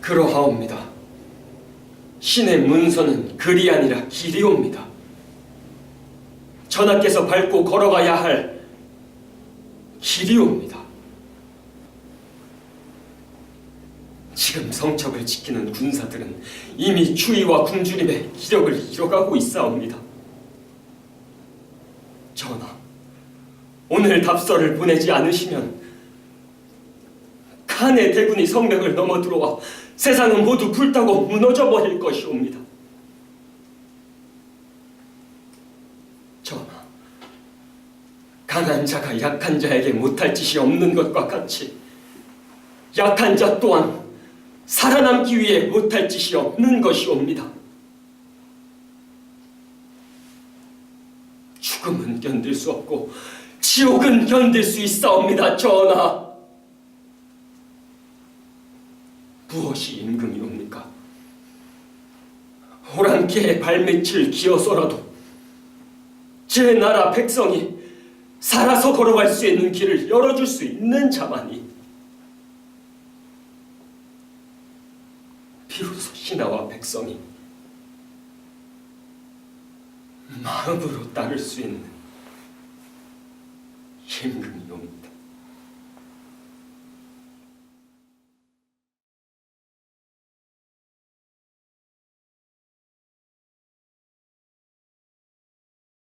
그러하옵니다. 신의 문서는 글이 아니라 길이옵니다. 전하께서 밟고 걸어가야 할 길이옵니다. 지금 성척을 지키는 군사들은 이미 추위와 굶주림에 기력을 잃어가고 있사옵니다. 전하, 오늘 답서를 보내지 않으시면 칸의 대군이 성벽을 넘어 들어와 세상은 모두 불타고 무너져 버릴 것이옵니다. 전하, 강한 자가 약한 자에게 못할 짓이 없는 것과 같이 약한 자 또한 살아남기 위해 못할 짓이 없는 것이옵니다. 죽음은 견딜 수 없고 지옥은 견딜 수 있사옵니다, 전하. 무엇이 임금이옵니까? 호랑개의 발밑을 기어서라도 제 나라 백성이 살아서 걸어갈 수 있는 길을 열어줄 수 있는 자만이 비로소 신하와 백성이 마음으로 따를 수 있는 임금이옵니다.